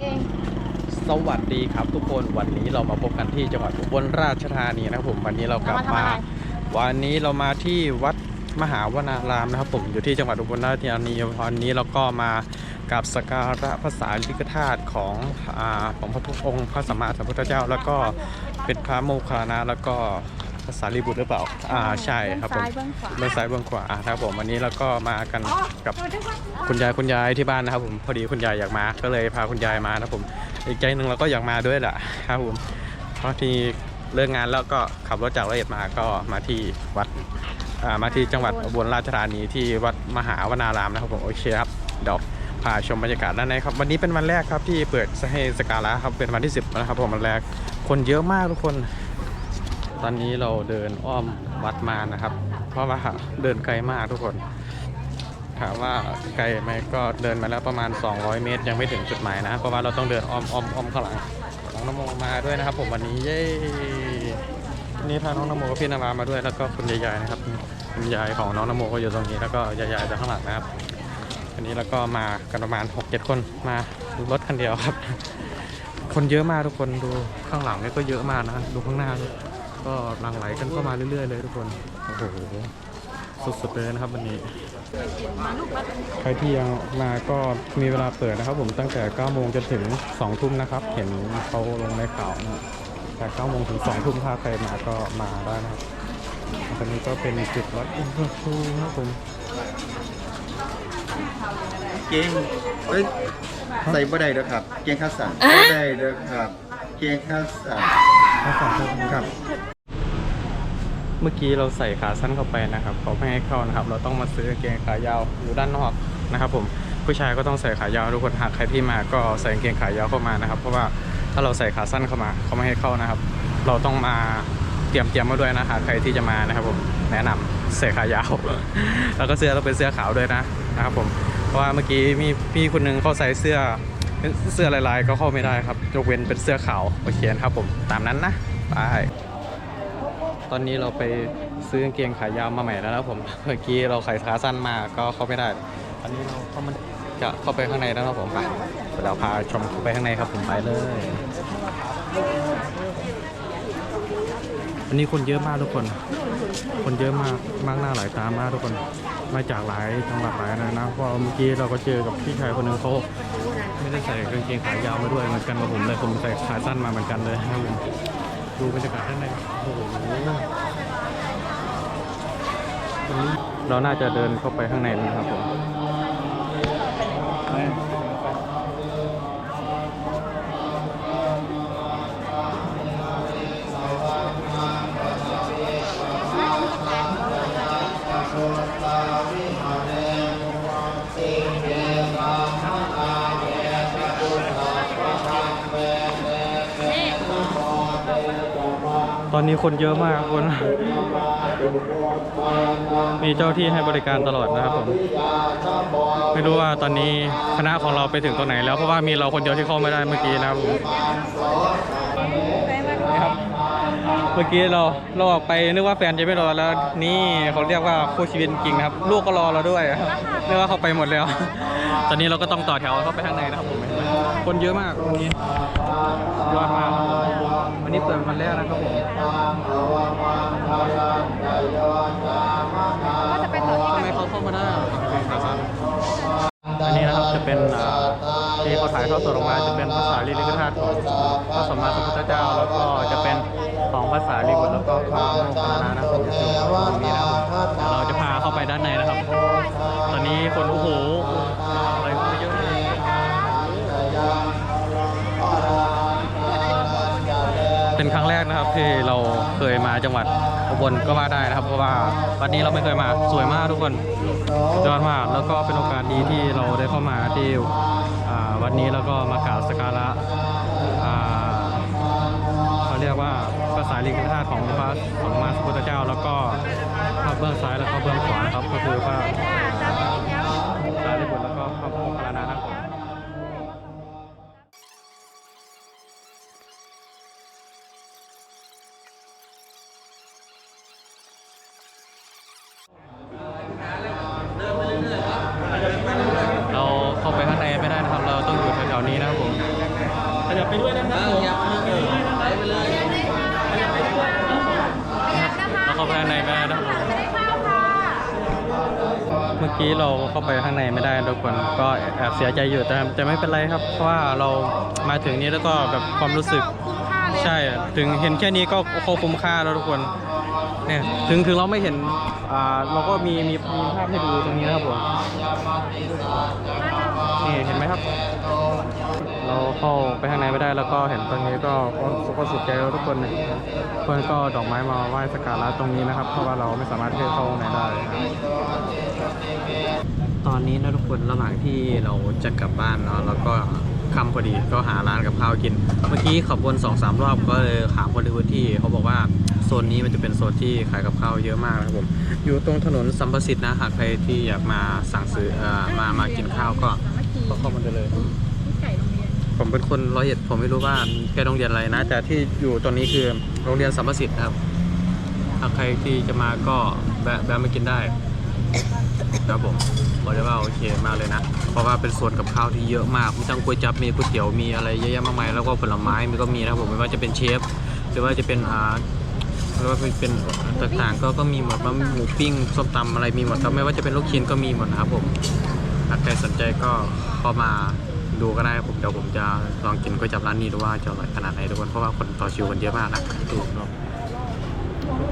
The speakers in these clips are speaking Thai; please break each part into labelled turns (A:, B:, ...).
A: เอง
B: สวัสดีครับทุกคนวันนี้เรามาพบกันที่จังหวัดอุบลราชธานีนะครับผมวันนี้เรากลับ
A: เรามาทำ
B: มา
A: อะไร
B: วันนี้เรามาที่วัดมหาวนารามนะครับ ผมอยู่ที่จังหวัดอุบลราชธานีวันนี้เราก็มากับสกการะพระสารีริกธาตุของอาของพระพุทธองค์พระสัมมาสัมพุทธเจ้า แล้วก็เป็นพระโมคคัลลานะแล้วก็ พระสารีบุตรหรือเปล่า อ่าใช่ครับผม
A: เบื้องซ้ายเบื้องขวา
B: เบื้องซ้ายเบื้องขวานะครับผมวันนี้เราก็มากันกับคุณยายคุณยายที่บ้านนะครับผมพอดีคุณยายอยากมาก็เลยพาคุณยายมานะครับผม อีกใจหนึ่งเราก็อยากมาด้วยแหละครับผมเพราะที่เลิกงานแล้วก็ขับรถจากร้อยเอ็ดมาก็มาที่วัดอ่ามาที่จังหวัดอุบลราชธานีที่วัดมหาวนารามนะครับผมโอเคครับเดี๋ยวพาชมบรรยากาศด้านในครับวันนี้เป็นวันแรกครับที่เปิดให้สกการะครับเป็นวันที่ 10นะครับผมวันแรกคนเยอะมากทุกคน ตอนนี้เราเดินอ้อมวัดมานะครับ เพราะว่าเดินไกลมากทุกคน ถามว่าไกลไหมก็เดินมาแล้วประมาณ 200 เมตร ยังไม่ถึงจุดหมายนะ เพราะว่าเราต้องเดินอ้อมอ้อมอ้อมข้างหลังน้องนโมมาด้วยนะครับ ผมวันนี้เย้วันนี้พาน้องนโมกับพี่นารามาด้วยแล้วก็คุณยายๆนะครับคุณยายของน้องนโมก็อยู่ตรงนี้แล้วก็ยายๆจากข้างหลังนะครับวันนี้แล้วก็มากันประมาณ 6-7 คนมารถคันเดียวครับ คนเยอะมากทุกคนดูข้างหลังนี่ก็เยอะมากนะ ดูข้างหน้าด้วย ก็หลั่งไหลกันเข้ามาเรื่อยๆเลยทุกคน โอ้โห สุดๆเลยนะครับวันนี้ ใครที่ยังมาก็มีเวลาเปิดนะครับ ผมตั้งแต่9โมงจนถึง2ทุ่มนะครับ เห็นเขาลงในข่าวนะแต่9โมงถึง2ทุ่มถ้าใครมาก็มาได้นะครับตอนนี้ก็เป็นจุดวัดอุณหภูมินะครับผม
C: เกงเอ้ยใส่บ่ได้เด้อครับ เกงข้าวสารบ่ได้เด้อครับ เกงข้าวสาร
B: ข้าวสารครับ
C: ครับ
B: เมื่อกี้เราใส่ขาสั้นเข้าไปนะครับเขาไม่ให้เข้านะครับ เราต้องมาซื้อกางเกงขายาวอยู่ด้านนอกนะครับ ผมผู้ชายก็ต้องใส่ขายาวทุกคนหากใครที่มาก็ใส่กางเกงขายาวเข้ามานะครับ เพราะว่าถ้าเราใส่ขาสั้นเข้ามาเขาไม่ให้เข้านะครับ เราต้องมาเตรียมเตรียมมาด้วยนะหากใครที่จะมานะครับผมแนะนำใส่ขายาวแล้วก็เสื้อต้องเป็นเสื้อขาวด้วยนะนะครับผมเพราะว่าเมื่อกี้มีพี่คนหนึงเขาใส่เสื้อเสื้อลายๆก็เข้าไม่ได้ครับยกเว้นเป็นเสื้อขาวโอเคครับผมตามนั้นนะไป ตอนนี้เราไปซื้อกางเกงขายาวมาใหม่แล้วนะผม เมื่อกี้เราใส่ขาสั้นมาก็เข้าไม่ได้ ตอนนี้เราเข้ามันจะเข้าไปข้างในแล้วนะผมไปเดี๋ยวเราพาชมเข้าไปข้างในครับผมไปเลยวันนี้คนเยอะมากทุกคน คนเยอะมากมากหน้าหลายตามากทุกคน มาจากหลายจังหวัดหลายนะนะเพราะเมื่อกี้เราก็เจอกับพี่ชายคนหนึ่งเขาไม่ได้ใส่กางเกงขายาวมาด้วยเหมือนกันกับผมเลยผมใส่ขาสั้นมาเหมือนกันเลยนะครับผม ดูบรรยากาศข้างในโอ้โหเราน่าจะเดินเข้าไปข้างในนะครับผม อนนี้คนเยอะมากคน มีเจ้าที่ให้บริการตลอดนะครับผม ไม่รู้ว่าตอนนี้คณะของเราไปถึงตรงไหนแล้วเพราะว่ามีเราคนเดียวที่เข้าไม่ได้เมื่อกี้นะครับผมนี่ครับ เมื่อกี้เราเราออกไปนึกว่าแฟนจะไม่รอแล้วนี่เขาเรียกว่าคู่ชีวิตจริงนะครับลูกก็รอเราด้วยครับนึกว่าเขาไปหมดแล้ว ตอนนี้เราก็ต้องต่อแถวเข้าไปข้างในนะครับผมคนเยอะมากวันนี้ยอดมากวันนี้เปิดวันแรกนะครับผม
A: ก็จะไปต่อที่
B: ทำไมเขาเข้ามาได้อะอันนี้นะครับจะเป็นอ่าที่เขาถ่ายทอดสดออกมาจะเป็นภาษาลีลิกธาตุของพระสัมมาสัมพุทธเจ้าแล้วก็จะเป็น ของภาษาลีบุตรแล้วก็พระโมคคัลลานะนะครับอยู่ตรงนี้นะครับเดี๋ยวเราจะพาเข้าไปด้านในนะครับ ตอนนี้คนโอ้โหอะไรเยอะเลยเป็นครั้งแรกนะครับที่เราเคยมาจังหวัดอุบลก็ว่าได้นะครับเพราะว่าวันนี้เราไม่เคยมาสวยมากทุกคนยอดมากแล้วก็เป็นโอกาสดีที่เราได้เข้ามาที่วันนี้แล้วก็มากราบสกการะเขาเรียกว่าาษาลิงธาตุของพระสัมมาสัมพุทธเจ้า แล้วก็พระเบื้องซ้ายแล้วก็เบื้องขวานะครับก็คือพระสารีบุตรแล้วก็พระโมคคัลลานะนะครับเราเข้าไปข้างในไม่ได้นะครับ เราต้องอยู่แถวๆนี้นะครับผมขยับไปด้วยนะครับผมไปเลยเราเข้าไปข้างในไม่ได้นะครับผมเมื่ อกี้เราเข้าไปข้างในไม่ได้ทุกคนก็แอบเสียใจอยู่แต่แต่ไม่เป็นไรครับ เพราะว่าเรามาถึงนี้แล้วก็แบบความรู้สึก
A: คุ้มค่าเลย
B: ใช่ถึงเห็นแค่นี้ก็โคคุ้มค่าแล้วทุกคนเนี่ยถึงถึงเราไม่เห็นอ่าเราก็มีมีมีภาพให้ดูตรงนี้นะครับผมนี่เห็นไหมครับ เราเข้าไปข้างในไม่ได้แล้วก็เห็นตรงนี้ก็ก็ก็สุดใจแล้วทุกคนเลยทุกคนก็ดอกไม้มาไหว้สักการะตรงนี้นะครับ เพราะว่าเราไม่สามารถที่จะเข้าข้างในได้นะครับตอนนี้นะทุกคนระหว่างที่เราจะกลับบ้านเนาะแล้วก็ค่ำพอดีก็หาร้านกับข้าวกิน เมื่อกี้ขับวนสองสามรอบก็เลยถามคนในพื้นที่เขาบอกว่าโซนนี้มันจะเป็นโซนที่ขายกับข้าวเยอะมากนะครับผมอยู่ตรงถนนสัมประสิทธิ์นะหากใครที่อยากมาสั่งซื้อเอ่อมามากินข้าวก็ก็เข้ามาได้เลย ผมเป็นคนร้อยเอ็ดผมไม่รู้ว่าแกโรงเรียนอะไรนะ แต่ที่อยู่ตรงนี้คือโรงเรียนสัมประสิทธิ์นะครับถ้าใครที่จะมาก็แวะแวะมากินได้ครับผมบอกเลยว่าโอเคมากเลยนะ เพราะว่าเป็นส่วนกับข้าวที่เยอะมาก มีทั้งก๋วยจั๊บมีก๋วยเตี๋ยวมีอะไรเยอะแยะมากมายแล้วก็ผลไม้มีก็มีนะครับผมไม่ว่าจะเป็นเชฟหรือว่าจะเป็นอ่าหรือว่าเป็นต่างๆก็ก็มีหมดว่าหมูปิ้งส้มตำอะไรมีหมดครับไม่ว่าจะเป็นลูกชิ้นก็มีหมดนะครับผมใครสนใจก็เข้ามา ดูก็ได้ครับผมเดี๋ยวผมจะลองกินก๋วยจั๊บร้านนี้ดูว่าจะอร่อยขนาดไหนทุกคนเพราะว่าคนต่อคิวกันเยอะมากนะดูเนาะ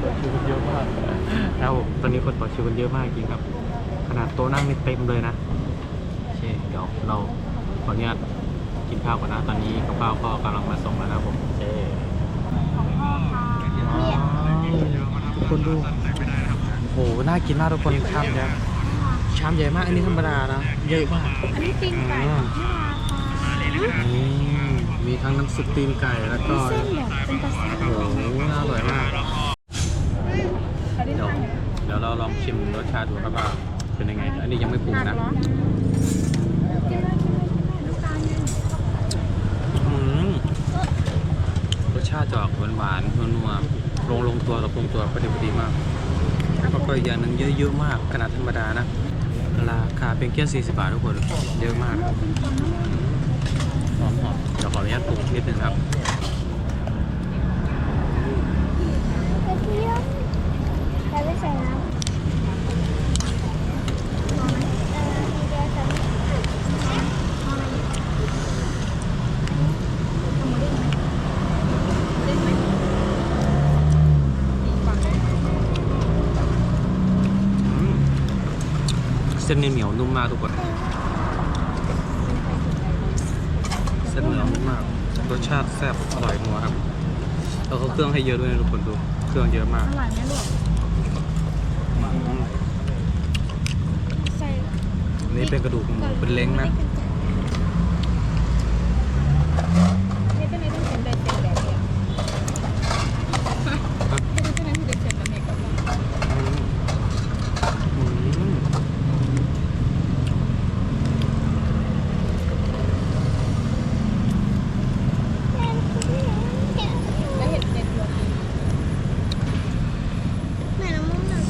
B: ต่อคิวกันเยอะมากแล้วตอนนี้คนต่อคิวกันเยอะมากจริงครับ ขนาดโต๊ะนั่งนี่เต็มเลยนะโอเคเดี๋ยวเราขออนุญาตกินข้าวก่อนนะตอนนี้กับข้าวก็กำลังมาส่งแล้วนะครับผมโอเคทุกคนดูโอ้โหน่ากินมากทุกคนชามใหญ่ชามใหญ่มากอันนี้ธรรมดานะเยอะมาก
A: อันนี้ตีนไก่
B: อืม
A: ที่ราคา
B: อื มมีทั้งน้ำซุปตีนไก่แล้วก็
A: เส้นแบบเป็นกระแส
B: โอ้โหน่าอร่อยมาก
A: อันนี้
B: เดี๋ยว
A: ทาน
B: เดี๋ยวเราลองชิมรสชาติดูครับว่าเป็นยังไง อันนี้ยังไม่ปรุง
A: หนัก
B: นะ
A: เหรอกินได้กินได้กินได้น้ำตาลเนี่ย
B: อืมรสชาติจะออกหวานๆนัวๆลงลงตัวกับปรุงตัวพอดีพอดีมากแล้วก็อีกอย่างหนึงเยอะๆมากขนาดธรรมดานะ ราคาเพียงแค่40 บาททุกคนเยอะมาก นะครับหอมเดี๋ยวขออนุญาตปรุงนิดนึงครับ
D: กระเทียมแต่ไม่ใส่น้ำพอไหมเออมีเดียวจะไม่
B: อืมเส้นนี่เหนียวนุ่มมากทุกคน เส้นเหนียวนุ่มมาก รสชาติแซ่บอร่อยนัวครับแล้วเขาเครื่องให้เยอะด้วยนะทุกคนดู เครื่องเยอะมาก
A: อร่อยไหมลูก
B: อืม
D: ใส่
B: อันนี่เป็นกระดูกหมูเป็นเล้งนะ
A: นี่เป็นในต้องเขียนแบบเต็มแบบเนี่ยเป็นในที่เด็กเขียนแบบเด็กกับเรา
B: อืมอืม
A: แล้วเห็ดเห็ดรวม
D: แม่น้ำมันหน่อย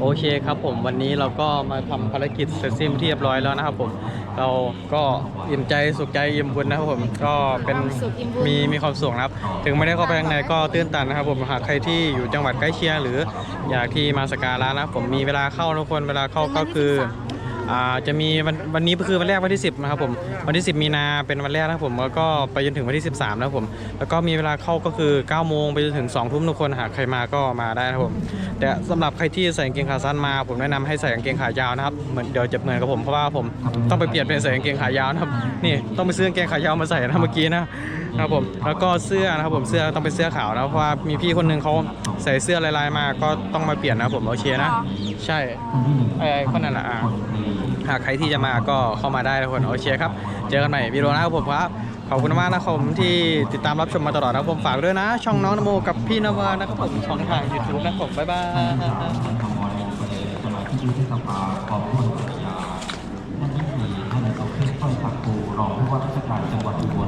B: โอเคครับผมวันนี้เราก็มาทำภารกิจเสร็จสิ้นที่เรียบร้อยแล้วนะครับผมเราก็อิ่มใจสุขใจอิ่มบุญนะครับผมก็เป็นมีมีความสุขนะครับ ถึงไม่ได้เข้าไปข้างในก็ตื้นตันนะครับผมหากใครที่อยู่จังหวัดใกล้เคียงหรืออยากที่มาสกการะนะครับผมมีเวลาเข้าทุกคนเวลาเข้าก็คือ อ่าจะมีวันวันนี้ก็คือวันแรกวันที่ 10นะครับผมวันที่ 10 มีนาเป็นวันแรกนะครับผมแล้วก็ไปจนถึงวันที่ 13นะครับผมแล้วก็มีเวลาเข้าก็คือ9โมงไปจนถึง2ทุ่มทุกคนหากใครมาก็มาได้นะครับผมแต่สำหรับใครที่ใส่กางเกงขาสั้นมา ผมแนะนำให้ใส่กางเกงขายาวนะครับเหมือนเดี๋ยวจะเหมือนกับผมเพราะว่าผมต้องไปเปลี่ยนเป็นใส่กางเกงขายาวนะครับนี่ต้องไปซื้อกางเกงขายาวมาใส่นะเมื่อกี้นะครับผมแล้วก็เสื้อนะครับผมเสื้อต้องเป็นเสื้อขาวนะเพราะว่ามีพี่คนหนึงเขาใส่เสื้อลายๆมาก็ต้องมาเปลี่ยนนะครับผมโอเคนะ ใช่ไอ้คนนั้นอะอ่าหากใครที่จะมาก็เข้ามาได้ทุกคนโอเคครับ เจอกันใหม่วิดีโอหนะครับผมครับ ขอบคุณมากนะครับผมที่ติดตามรับชมมาตลอดนะครับผมฝากด้วยนะ ช่องน้องนโมกับพี่นวานะครับผมช่องทาง YouTube นะครับผมบ๊ายบาย